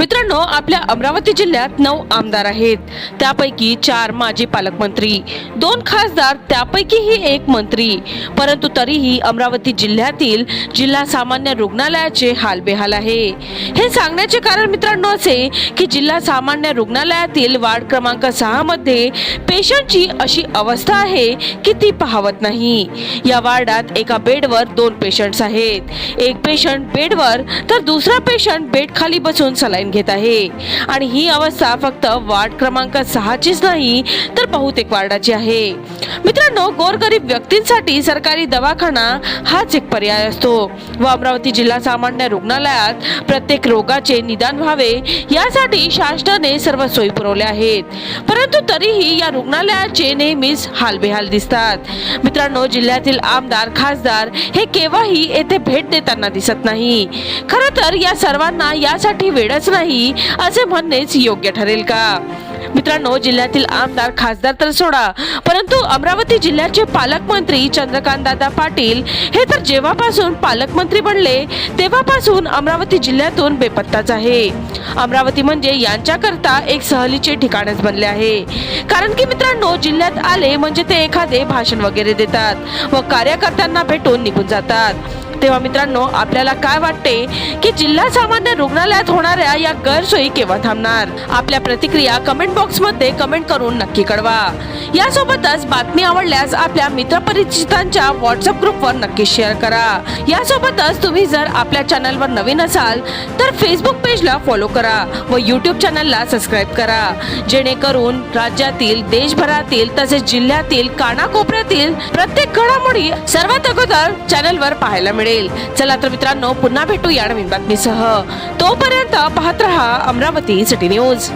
मित्रांनो आपल्या अमरावती जिल्ह्यात नऊ आमदार आहेत. त्यापैकी चार माजी पालकमंत्री दोन खासदार त्यापैकीही एक मंत्री. परंतु तरीही अमरावती जिल्ह्यातील जिल्हा सामान्य रुग्णालयाचे हालबेहाल आहे. हे सांगण्याचे कारण मित्रांनो असे की जिल्हा सामान्य रुग्णालयातील वार्ड क्रमांक सहा मध्ये पेशंटची अशी अवस्था आहे की ती पाहवत नाही. या वार्डात एका बेडवर दोन पेशंट्स आहेत. एक पेशंट बेडवर तर दुसरा पेशंट बेड खाली बसून सलाईन घेत आहे. आणि ही अवस्था फक्त वार्ड क्रमांक सहाचीच नाही तर बहुतेक वार्डाची आहे. मित्रांनो गोरगरीब व्यक्तींसाठी सरकारी दवाखाना हाच एक पर्याय असतो. व अमरावती जिल्हा सामान्य रुग्णालयात प्रत्येक रोगाचे निदान व्हावे यासाठी शासनाने सर्व सोयी पुरवल्या आहेत. परंतु तरीही या रुग्णालयाचे नेहमीच हालबेहाल दिसतात. मित्रांनो जिल्ह्यातील आमदार खासदार हे केव्हाही येथे भेट देताना दिसत नाही. खरं तर या सर्वांना यासाठी वेळच नाही असे म्हणणेच योग्य ठरेल का? मित्रांनो जिल्ह्यातील आमदार खासदार तर सोडा परंतु अमरावती जिल्ह्याचे पालकमंत्री चंद्रकांत दादा पाटील हे तर जेव्हापासून पालकमंत्री बनले तेव्हापासून अमरावती जिल्ह्यातून बेपत्ताच आहे. अमरावती म्हणजे यांच्याकरता एक सहलीचे ठिकाणच बनले आहे. कारण की मित्रांनो जिल्ह्यात आले म्हणजे ते एखादे भाषण वगैरे देतात व कार्यकर्त्यांना भेटून निघून जातात. तेव्हा मित्रांनो आपल्याला काय वाटते की जिल्हा सामान्य रुग्णालयात होणाऱ्या या गैरसोयी केव्हा थांबणार? आपल्या प्रतिक्रिया कमेंट बॉक्समध्ये कमेंट करून नक्की कळवा. यासोबतच बातमी आवडल्यास आपल्या मित्रपरिचितांच्या व्हॉट्सअप ग्रुपवर नक्की शेअर करा. यासोबतच तुम्ही जर आपल्या चॅनलवर नवीन असाल तर फेसबुक पेजला फॉलो करा व यूट्यूब चॅनलला सबस्क्राईब करा. जेणेकरून राज्यातील देशभरातील तसेच जिल्ह्यातील कानाकोपऱ्यातील प्रत्येक घडामोडी सर्वात अगोदर चॅनलवर पाहायला मिळेल. मिळेल. चला तर मित्रांनो पुन्हा भेटू या नवीन बातमीसह. तोपर्यंत पाहत रहा अमरावती सिटी न्यूज.